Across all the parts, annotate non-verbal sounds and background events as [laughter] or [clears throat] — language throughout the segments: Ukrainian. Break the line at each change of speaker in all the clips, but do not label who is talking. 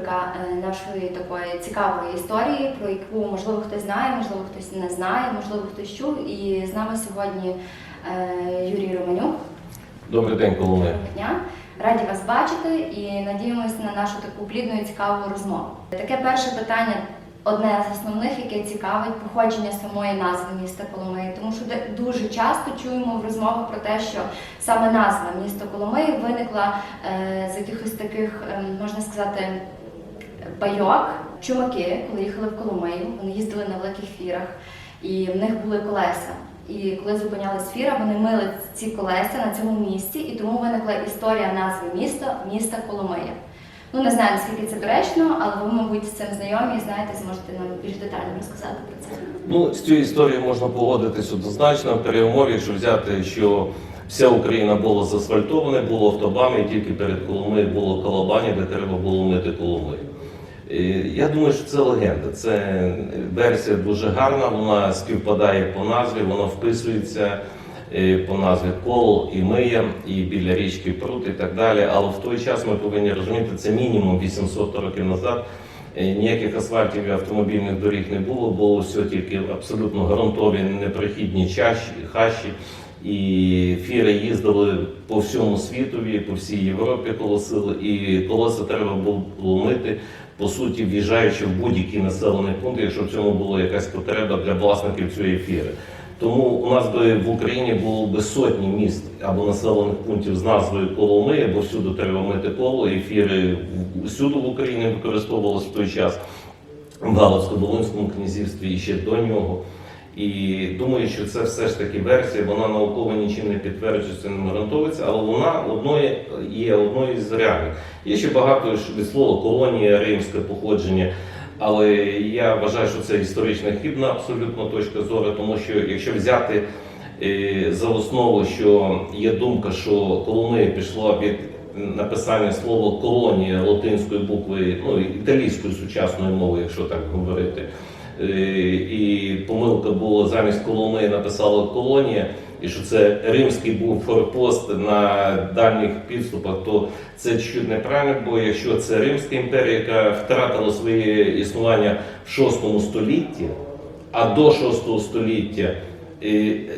рубрика е, нашої такої цікавої історії, про яку можливо хтось знає, можливо хтось не знає, можливо хтось чув. І з нами сьогодні е, Юрій Романюк.
Добрий день, Коломия.
Дня. Раді вас бачити і надіємося на нашу таку плідну і цікаву розмову. Таке перше питання, одне з основних, яке цікавить походження самої назви міста Коломиї, тому що дуже часто чуємо в розмовах про те, що саме назва міста Коломиї виникла е, з якихось таких, е, можна сказати, байок. Чумаки, коли їхали в Коломию, вони їздили на великих фірах, і в них були колеса. І коли зупинялась фіра, вони мили ці колеса на цьому місці, і тому виникла історія назви міста міста Коломия. Ну не знаю наскільки це доречно, але ви, мабуть, з цим знайомі і знаєте, зможете нам більш детально розказати про це.
Ну, з цією історією можна погодитись однозначно. При умові, якщо взяти, що вся Україна була заасфальтована, було автобами, і тільки перед Коломиєю було колобані, де треба було мити Коломию. Е, Я думаю, що це легенда. Це версія дуже гарна, вона співпадає по назві, вона вписується е, по назві Кол і Мия, і біля річки Прут і так далі. Але в той час ми повинні розуміти, це мінімум 800 років назад. Е, Ніяких асфальтів і автомобільних доріг не було, було все тільки абсолютно ґрунтові, непрохідні чащі, хащі. І фіри їздили по всьому світові, по всій Європі колосили, і колеса треба було мити, по суті, в'їжджаючи в будь-який населений пункт, якщо в цьому була якась потреба для власників цієї фіри. Тому у нас би в Україні було би сотні міст або населених пунктів з назвою Коломия, бо всюди треба мити коло, ефіри всюди в Україні використовувалися в той час в Галицько-Волинському князівстві і ще до нього. І думаю, що це все ж таки версія, вона науково нічим не підтверджується, не гарантується, але вона одної є одною з реальних. Є ще багато від слова колонія, римське походження. Але я вважаю, що це історично хибна абсолютно точка зору, тому що якщо взяти е, за основу, що є думка, що Коломия пішла від написання слова колонія латинської букви, ну італійською сучасною мовою, якщо так говорити. Е, І помилка була замість Коломиї написала колонія, і що це римський був форпост на дальніх підступах, то це чуть неправильно, бо якщо це Римська імперія, яка втратила своє існування в 6 столітті, а до 6 століття е,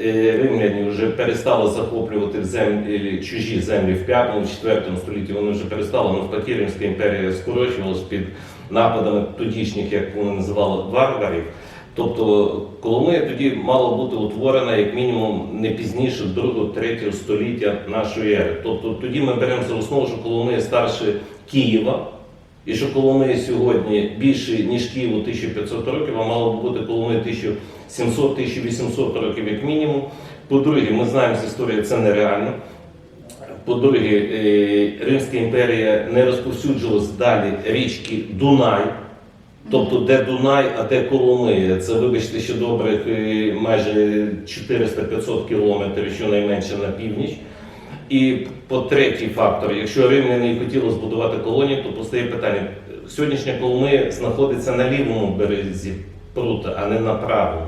е, римляні вже перестали захоплювати землі чужі землі в 5-4 столітті. Вони вже перестали навпаки, Римська імперія скорочувалась під нападами тодішніх, як вони називали, варварів. Тобто Коломия тоді мала бути утворена як мінімум не пізніше 2-3 століття нашої ери. Тобто тоді ми беремо за основу, що Коломия старше Києва, і що Коломия сьогодні більше, ніж Києву 1500 років, а мало б бути Коломия 1700-1800 років як мінімум. По-друге, ми знаємо з історії, це нереально. По-друге, е, Римська імперія не розповсюджувалась далі річки Дунай, тобто де Дунай, а де Коломия. Це, вибачте, ще добрих е, майже 400-500 кілометрів, щонайменше на північ. І по третій фактор, якщо римляни хотіли збудувати колонію, то постає питання: сьогоднішня Коломия знаходиться на лівому березі прута, а не на правому.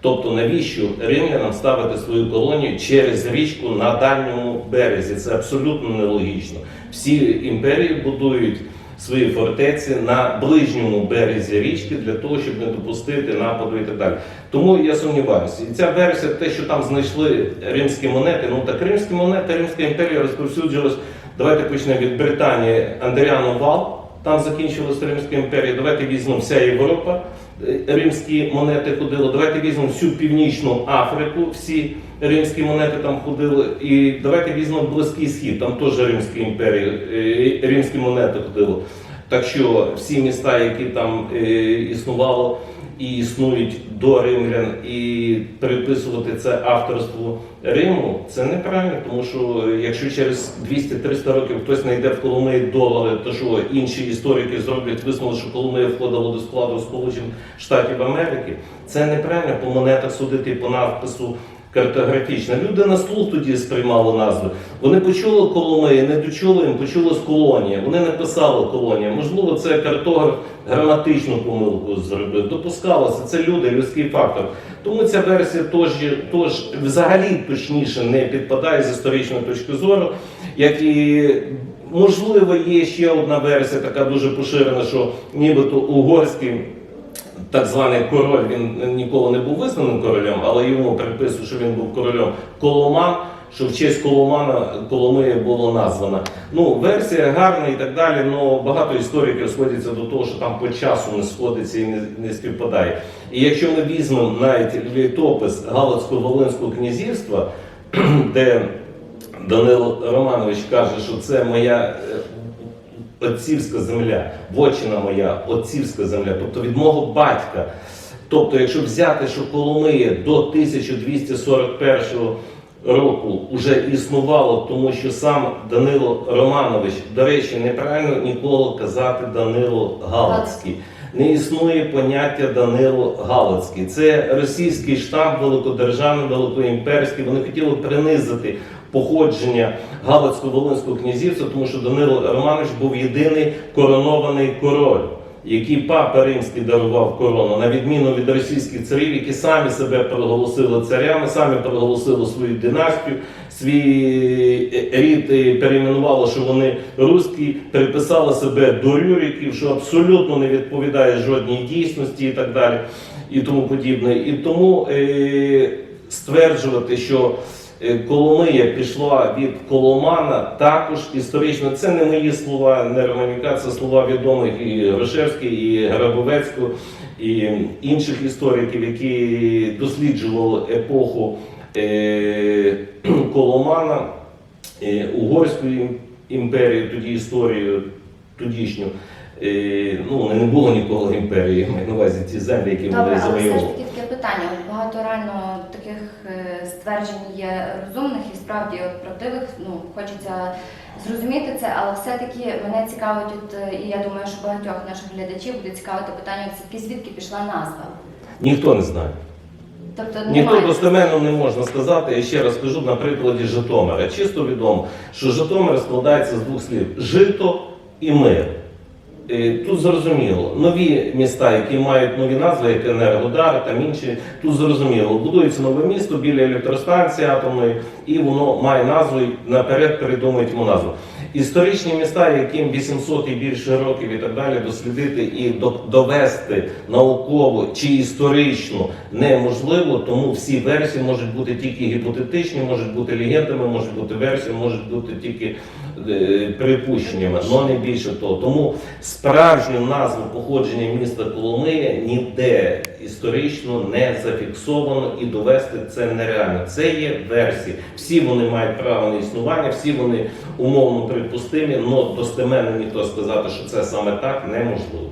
Тобто, навіщо римлянам ставити свою колонію через річку на дальньому березі? Це абсолютно нелогічно. Всі імперії будують свої фортеці на ближньому березі річки для того, щоб не допустити нападу і так далі. Тому я сумніваюся. І ця версія, те, що там знайшли римські монети, ну так римські монети, Римська імперія розповсюджувалась. Давайте почнемо від Британії Андріано Вал. Там закінчилась Римська імперія. Давайте візьмемо вся Європа. Е, Римські монети ходили. Давайте візьмемо всю північну Африку, всі римські монети там ходили. І давайте візьмемо Близький Схід, там теж Римська імперії, е, римські монети ходили. Так що всі міста, які там існувало. існували і існують до римлян, і приписувати це авторству Риму, це неправильно, тому що е, якщо через 200-300 років хтось знайде в Коломиї долари, то що інші історики зроблять висновок, що Коломия входила до складу Сполучених Штатів Америки, це неправильно по монетах судити по надпису картографічно. Люди на слух тоді сприймали назви. Вони почули Коломиї, не дочули їм, почули з колонія. Вони не писали колонія. Можливо, це картограф граматичну помилку зробив. Допускалося. Це люди, людський фактор. Тому ця версія теж, теж взагалі точніше не підпадає з історичної точки зору, як і можливо, є ще одна версія, така дуже поширена, що нібито угорський так званий король, він ніколи не був визнаним королем, але йому приписують, що він був королем Коломан, що в честь Коломана Коломия було названа. Ну, версія гарна і так далі, але багато істориків сходяться до того, що там по часу не сходиться і не, не співпадає. І якщо ми візьмемо навіть літопис Галицько-Волинського князівства, [clears throat] де Данило Романович каже, що це моя е, отцівська земля, вотчина моя, отцівська земля, тобто від мого батька. Тобто, якщо взяти, що Коломиє до 1241 року вже існувало, тому що сам Данило Романович, до речі, неправильно ніколи казати Данило Галицький. Не існує поняття Данило Галицький. Це російський штаб великодержавний, великоімперський. Вони хотіли принизити походження Галицько-Волинського князівства, тому що Данило Романович був єдиний коронований король, який папа римський дарував корону, на відміну від російських царів, які самі себе проголосили царями, самі проголосили свою династію, свій рід е, перейменували, що вони русські, приписали себе до Рюриків, що абсолютно не відповідає жодній дійсності і так далі, і тому подібне. І тому е, стверджувати, що е, Коломия пішла від Коломана, також історично. Це не мої слова, не Романюка, це слова відомих і Грошевський, і Грабовецького, і інших істориків, які досліджували епоху е, [clears throat] Коломана, е, Угорської імперії, тоді історію тодішню. Е, ну, не було ніколи імперії, маю на увазі ті землі, які
Добре, але все ж
завоювали.
таки таке питання. Багато реально таких е, стверджень є розумних і справді от правдивих. Ну хочеться зрозуміти це, але все-таки мене цікавить, от е, і я думаю, що багатьох наших глядачів буде цікавити питання, звідки пішла назва.
Ніхто не знає.
Тобто
Ніхто достеменно не можна сказати. Я ще раз кажу на прикладі Житомира. Чисто відомо, що Житомир складається з двох слів: жито і мир. Тут зрозуміло, нові міста, які мають нові назви, як Енергодар, там інші, тут зрозуміло, будується нове місто біля електростанції атомної, і воно має назву, і наперед передумують йому назву. Історичні міста, яким 800 і більше років і так далі, дослідити і довести науково чи історично неможливо, тому всі версії можуть бути тільки гіпотетичні, можуть бути легендами, можуть бути версіями, можуть бути тільки е, припущеннями, але не більше того. Тому справжню назву походження міста Коломия ніде історично не зафіксовано і довести це нереально. Це є версії. Всі вони мають право на існування, всі вони умовно припустимі, але достеменно ніхто сказати, що це саме так неможливо.